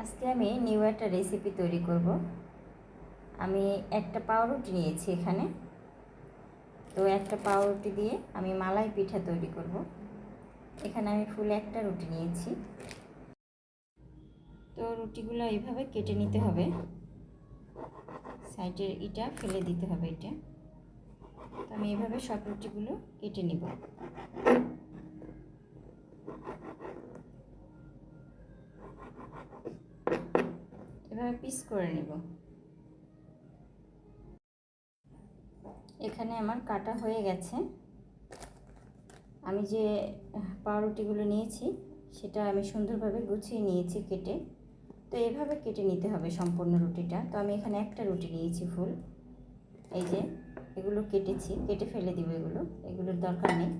আজকে আমি নিউ একটা রেসিপি তৈরি করব। আমি একটা পাউরুটি নিয়েছি এখানে। তো একটা পাউরুটি দিয়ে আমি মালাই পিঠা তৈরি করব। এখানে আমি ফুল একটা রুটি নিয়েছি। তো রুটিগুলো এইভাবে কেটে নিতে হবে। সাইডের ইটা ফেলে দিতে হবে এটা। তো আমি এইভাবে সব রুটিগুলো কেটে নিব। এভাবে পিস করে নিব। এখানে আমার কাটা হয়ে গেছে। আমি যে পাউরুটিগুলো নিয়েছি, সেটা আমি সুন্দরভাবে গুছিয়ে নিয়েছি কেটে। তো এভাবে কেটে নিতে হবে সম্পূর্ণ রুটিটা। তো আমি এখানে একটা রুটি নিয়েছি ফুল। এই যে, এগুলো কেটেছি, কেটে ফেলে দিব এগুলো। এগুলোর দরকার নেই।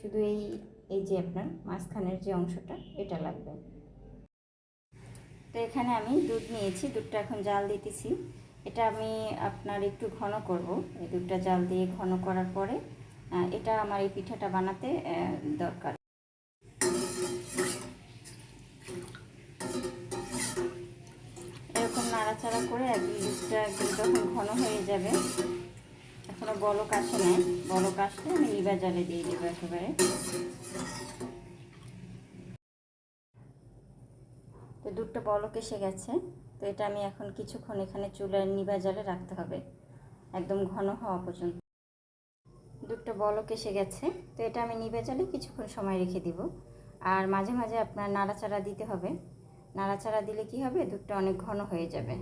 শুধু এই এই যে আপনার মাঝখানের যে অংশটা, এটা লাগবে। তো এখানে আমি দুধ নিয়েছি, দুধটা এখন জাল দিতেছি। এটা আমি আপনার একটু ঘন করব। এই দুধটা জাল দিয়ে ঘন করার পরে এটা আমার এই পিঠাটা বানাতে দরকার। এরকম নাড়াচাড়া করে একদিন দুধটা একদিন যখন ঘন হয়ে যাবে এখনও বলক আসে নাই। বলক আসলে আমি নিবা জালে দিয়ে দেবো একেবারে। দুধটা বলক এসে গেছে। তো এটা আমি এখন কিছুক্ষণ এখানে চুলার নিবা জলে রাখতে হবে। একদম ঘন হওয়া পর্যন্ত। দুধটা বলক এসে গেছে। তো এটা আমি নিবা জালে কিছুক্ষণ সময় রেখে দিব। আর মাঝে মাঝে আপনার নাড়াচাড়া দিতে হবে। নাড়াচাড়া দিলে কি হবে? দুধটা অনেক ঘন হয়ে যাবে।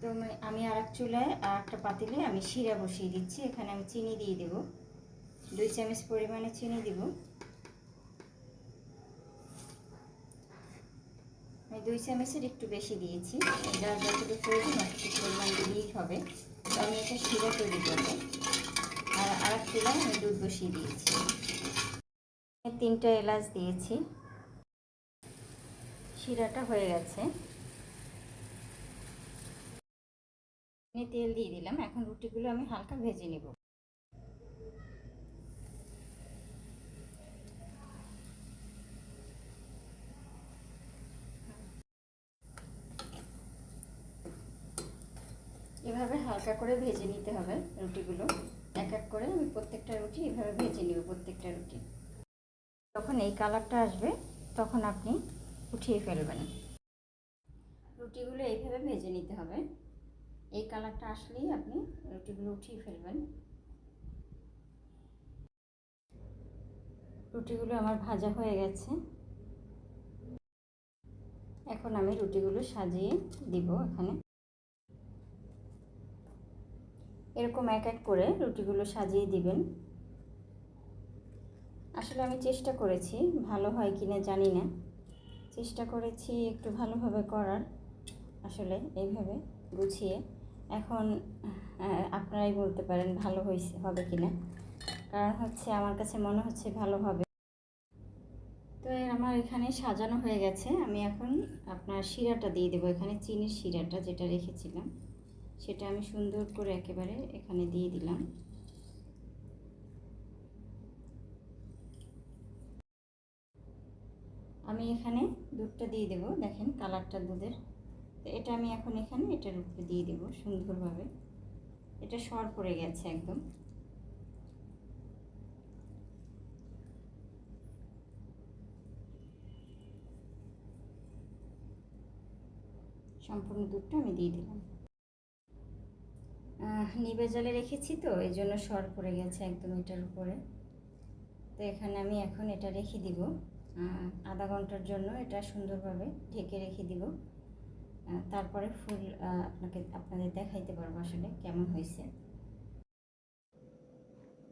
তো আমি আর এক চুলায় আর একটা পাতিলে আমি শিরা বসিয়ে দিচ্ছি। এখানে আমি চিনি দিয়ে দেব। দুই চামচ পরিমাণে চিনি দিব। দুই চামচের একটু বেশি দিয়েছি। এটা যতটুকু প্রয়োজন অতটুকু পরিমাণ দিলেই হবে। তো আমি এটা শিরা তৈরি করব। আর আর চুলায় আমি দুধ বসিয়ে দিয়েছি। তিনটা এলাচ দিয়েছি। শিরাটা হয়ে গেছে। তেল দিয়ে দিলাম। এখন রুটিগুলো আমি হালকা ভেজে নেব। এভাবে হালকা করে ভেজে নিতে হবে রুটিগুলো। এক এক করে আমি প্রত্যেকটা রুটি এভাবে ভেজে নেব প্রত্যেকটা রুটি। যখন এই কালারটা আসবে, তখন আপনি উঠিয়ে ফেলবেন। রুটিগুলো এইভাবে ভেজে নিতে হবে। এই কালারটা আসলেই আপনি রুটিগুলো উঠিয়ে ফেলবেন। রুটিগুলো আমার ভাজা হয়ে গেছে। এখন আমি রুটিগুলো সাজিয়ে দিব এখানে। এরকম এক এক করে রুটিগুলো সাজিয়ে দিবেন। আসলে আমি চেষ্টা করেছি, ভালো হয় কি না জানি না। চেষ্টা করেছি একটু ভালোভাবে করার, আসলে এইভাবে গুছিয়ে। এখন আপনারাই বলতে পারেন ভালো হয়েছে হবে কি না কারণ হচ্ছে আমার কাছে মনে হচ্ছে ভালো হবে। তো আমার এখানে সাজানো হয়ে গেছে। আমি এখন আপনার শিরাটা দিয়ে দেবো, এখানে চিনির শিরাটা যেটা রেখেছিলাম। সেটা আমি সুন্দর করে একেবারে এখানে দিয়ে দিলাম। আমি এখানে দুধটা দিয়ে দেবো, দেখেন কালারটা দুধের। এটা আমি এখন এখানে এটার উপরে দিয়ে দেবো সুন্দরভাবে। এটা সর পড়ে গেছে একদম। সম্পূর্ণ দুধটা আমি দিয়ে দিলাম। নিবে জলে রেখেছি তো, এই জন্য সর পড়ে গেছে একদম এটার উপরে। তো এখানে আমি এখন এটা রেখে দিব। আধা ঘণ্টার জন্য এটা সুন্দরভাবে ঢেকে রেখে দিব। তারপরে ফুল আপনাকে, আপনাদের দেখাইতে পারব আসলে কেমন হয়েছে।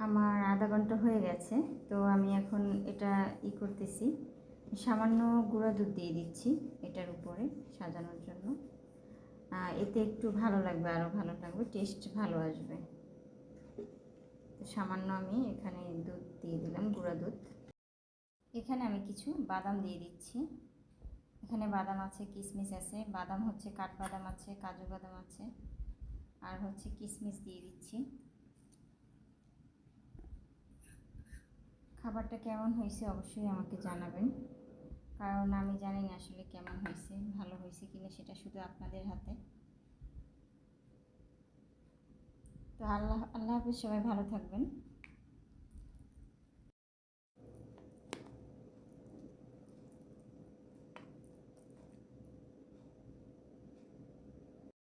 আমার আধা ঘণ্টা হয়ে গেছে, তো আমি এখন এটা ই করতেছি। সামান্য গুঁড়া দুধ দিয়ে দিচ্ছি এটার উপরে সাজানোর জন্য। এতে একটু ভালো লাগবে আরও ভালো লাগবে টেস্ট ভালো আসবে। তো সামান্য আমি এখানে দুধ দিয়ে দিলাম, গুঁড়া দুধ। এখানে আমি কিছু বাদাম দিয়ে দিচ্ছি। এখানে বাদাম আছে কিশমিশ আছে, বাদাম হচ্ছে কাঠবাদাম আছে, কাজু বাদাম আছে, আর হচ্ছে কিশমিশ দিয়ে দিচ্ছি। খাবারটা কেমন হয়েছে অবশ্যই আমাকে জানাবেন। কারণ আমি জানি না আসলে কেমন হয়েছে, ভালো হয়েছে কিনা সেটা শুধু আপনাদের হাতে। তো আল্লাহ আল্লাহ হাফিজ, সবাই ভালো থাকবেন।